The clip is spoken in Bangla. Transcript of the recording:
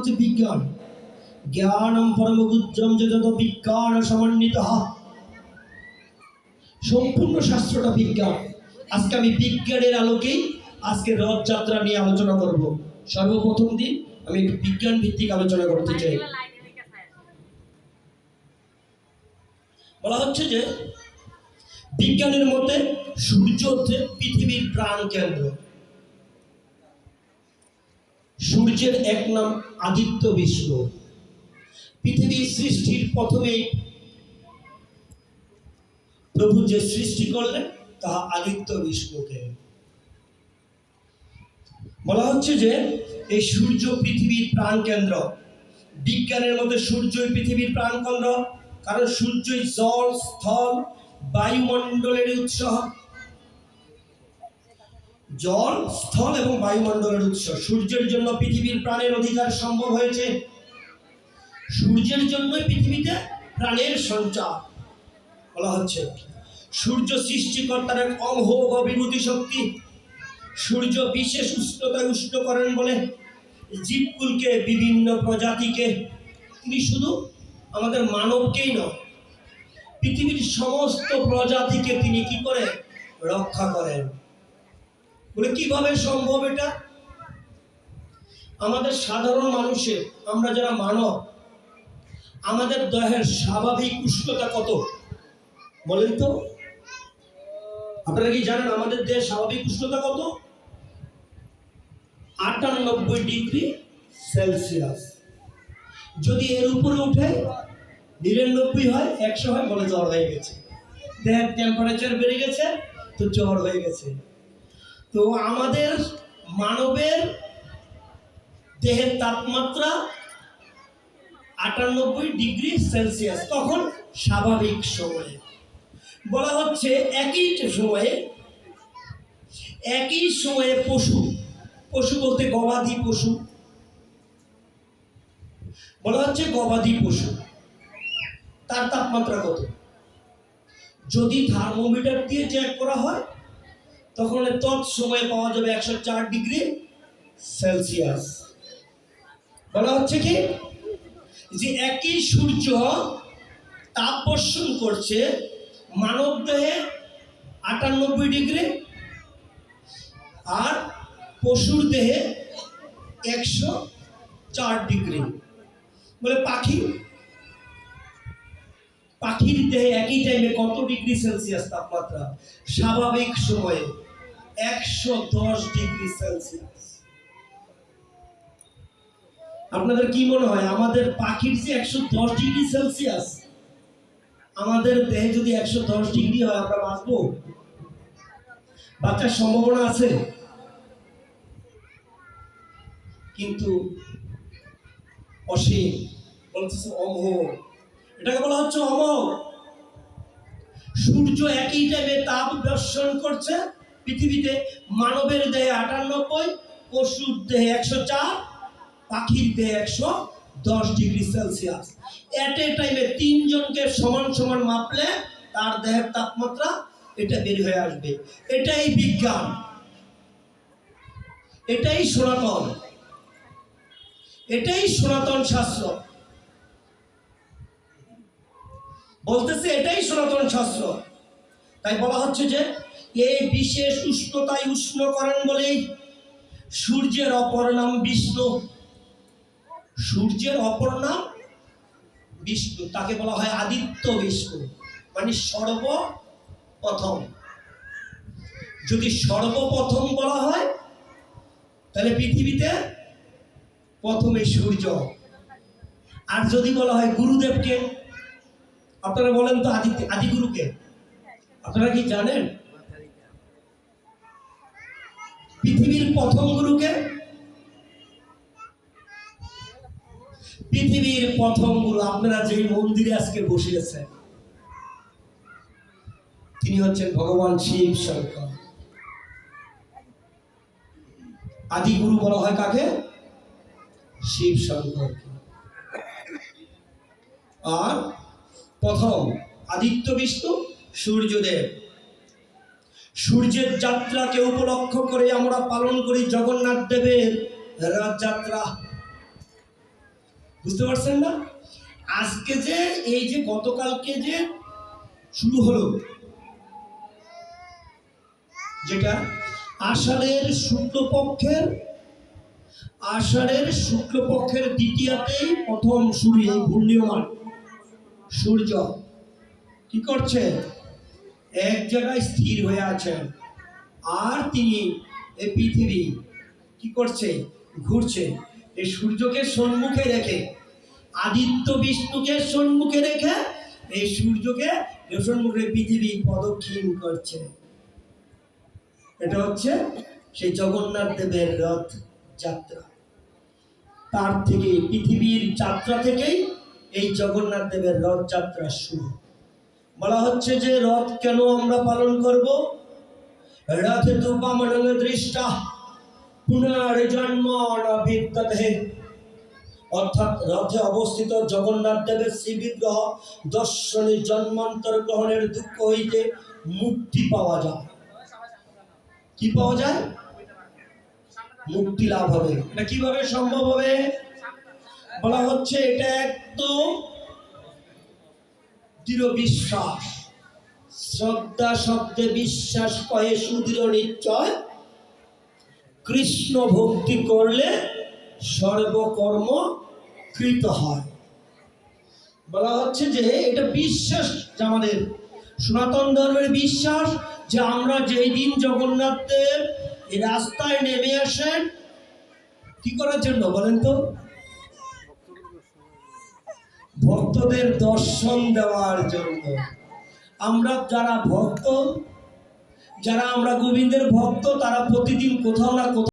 হচ্ছে বিজ্ঞান। জ্ঞানম পরমগুজ্জম যে যত বিজ্ঞান সমন্বিত। সম্পূর্ণ শাস্ত্রটা বিজ্ঞান। আজকে আমি বিজ্ঞানের আলোকেই আজকে রথযাত্রা নিয়ে আলোচনা করব। সর্বপ্রথম দিন আমি বিজ্ঞান ভিত্তিক আলোচনা করতে চাই। বলা হচ্ছে যে বিজ্ঞানের মতে সূর্য হচ্ছে পৃথিবীর প্রাণ কেন্দ্র সূর্যের এক নাম আদিত্য বিষ্ণু। পৃথিবীর সৃষ্টির প্রথমেই প্রভু যে সৃষ্টি করলেন, তাহা আদিত্য বিষ্ণুকে। বলা হচ্ছে যে, এই সূর্য পৃথিবীর প্রাণ কেন্দ্র। বিজ্ঞানের মধ্যে সূর্যই পৃথিবীর প্রাণ কেন্দ্র, কারণ সূর্যই জল, স্থল, বায়ুমণ্ডলের উৎস। জল, স্থল এবং বায়ুমণ্ডলের উৎস। সূর্যের জন্য পৃথিবীর প্রাণের অধিকার সম্ভব হয়েছে। সূর্যের জন্যই পৃথিবীতে প্রাণের সঞ্চার বলা হচ্ছে। সূর্য সৃষ্টিকর্তার এক অমোঘ বিভূতি শক্তি। সূর্য বিশেষ উষ্ণতায় উষ্ণ করেন বলে জীবকুলকে, বিভিন্ন প্রজাতিকে। তিনি শুধু আমাদের মানবকেই নয় পৃথিবীর সমস্ত প্রজাতিকে তিনি কি করে রক্ষা করেন? বলে, কীভাবে সম্ভব এটা? আমাদের সাধারণ মানুষের, আমরা যারা মানব, আমাদের দেহের স্বাভাবিক উষ্ণতা কত? বলেন তো। আপনারা কি জানেন আমাদের দেহের স্বাভাবিক উষ্ণতা কত? আটানব্বই ডিগ্রি সেলসিয়াস। যদি এর উপরে উঠে নিরানব্বই হয়, একশো হয়, বলে জ্বর হয়ে গেছে। দেহের টেম্পারেচার বেড়ে গেছে, তো জ্বর হয়ে গেছে। তো আমাদের মানবের দেহের তাপমাত্রা আটানব্বই ডিগ্রি সেলসিয়াস তখন স্বাভাবিক সময়ে। বলা হচ্ছে একই সময়ে একই সময়ে পশু পশু বলতে গবাদি পশু। বলা হচ্ছে গবাদি পশু। তার তাপমাত্রা কত? যদি থার্মোমিটার দিয়ে চেক করা হয় তখন তৎ সময়ে পাওয়া যাবে একশো চার ডিগ্রি সেলসিয়াস। বলা হচ্ছে কি? যে একই সূর্য তাপ বর্ষণ করছে মানব দেহে আটানব্বই ডিগ্রি আর পশুর দেহে একশো চার ডিগ্রি। বলে পাখি পাখির দেহে একই টাইমে কত ডিগ্রি সেলসিয়াস তাপমাত্রা? স্বাভাবিক সময়ে একশো দশ ডিগ্রি সেলসিয়াস আপনাদের কি মনে হয়, আমাদের পাখির যে একশো দশ ডিগ্রি সেলসিয়াস আমাদের দেহে যদি একশো দশ ডিগ্রি হয়, আমরা বাঁচবো? বাঁচার সম্ভাবনা আছে? কিন্তু অসীম, বলতেছে অমোঘ এটাকে বলা হচ্ছে অমোঘ সূর্য একই টাইমে তাপ দর্শন করছে। পৃথিবীতে মানবের দেহে আটানব্বই, পশুর দেহে একশো চার, পাখির দেহে একশো দশ ডিগ্রি সেলসিয়াস। এট এ টাইমে তিনজনকে সমান সমান মাপলে তার দেহের তাপমাত্রা এটা বের হয়ে আসবে। এটাই বিজ্ঞান। এটাই সনাতন। এটাই সনাতন শাস্ত্র। বলতেছে এটাই সনাতন শাস্ত্র। তাই বলা হচ্ছে যে এই বিশেষ উষ্ণতায় উষ্ণ করেন বলেই সূর্যের অপর নাম বিষ্ণু। সূর্যের অপর নাম বিষ্ণু। তাকে বলা হয় আদিত্য বিষ্ণু মানে সর্বপ্রথম। যদি সর্বপ্রথম বলা হয়, তাহলে পৃথিবীতে প্রথমে সূর্য। আর যদি বলা হয় গুরুদেবকে আপনারা বলেন তো আদি আদিগুরুকে। আপনারা কি জানেন? পৃথিবীর প্রথম গুরুকে? পৃথিবীর প্রথম গুরু, আপনারা যেই মন্দিরে আজকে বসে আছেন তিনি হচ্ছেন ভগবান শিব শঙ্কর। আদি গুরু বলা হয় কাকে? শিব শঙ্কর আর প্রথম আদিত্য বিষ্ণু, সূর্যদেব। সূর্যের যাত্রাকে উপলক্ষ করে আমরা পালন করি জগন্নাথ দেবের রথযাত্রা। বুঝতে পারছেন না? আজকে যে, এই যে গতকালকে যে শুরু হলো, যেটা আষাঢ়ের শুক্লপক্ষের আষাঢ়ের শুক্লপক্ষের দ্বিতীয়াতেই প্রথম সূর্য ঘূর্ণীয়মান। সূর্য, কি করছে? এক জায়গায় স্থির হয়ে আছেন আর তিনি এই পৃথিবী কি করছে? ঘুরছে। এই সূর্যকে সম্মুখে রেখে, আদিত্য বিষ্ণুকে সম্মুখে রেখে এই সূর্যকে সম্মুখে পৃথিবী প্রদক্ষিণ করছে। এটা হচ্ছে সেই জগন্নাথ দেবের রথ যাত্রা তার থেকে, পৃথিবীর যাত্রা থেকেই এই জগন্নাথ দেবের রথযাত্রা শুরু। বলা হচ্ছে যে রথ কেন আমরা পালন করব? রথে তুপামনল দৃষ্টা পুনর্জন্ম বিদ্যতে অর্থাৎ রথে অবস্থিত জগন্নাথ দেবের শ্রী বিগ্রহ দর্শনে জন্মান্তর গ্রহণের দুঃখ হইতে মুক্তি পাওয়া যায়। কি পাওয়া যায়? মুক্তি লাভ হবে। এটা কীভাবে সম্ভব হবে? বলা হচ্ছে এটা একদম দৃঢ় বিশ্বাস। শ্রদ্ধা শব্দে বিশ্বাস কয়ে সুদৃঢ় নিশ্চয়। কৃষ্ণ ভক্তি করলে সর্বকর্ম কৃত হয়। বলা হচ্ছে যে এটা বিশ্বাস আমাদের। সনাতন ধর্মের বিশ্বাস যে আমরা যেই দিন জগন্নাথ দেব এই রাস্তায় নেমে আসেন, কি করার জন্য বলেন তো? ভক্তদের দর্শন দেওয়ার জন্য। আমরা যারা ভক্ত, যারা আমরা গোবিন্দের ভক্ত, তারা প্রতিদিন কোথাও না কোথাও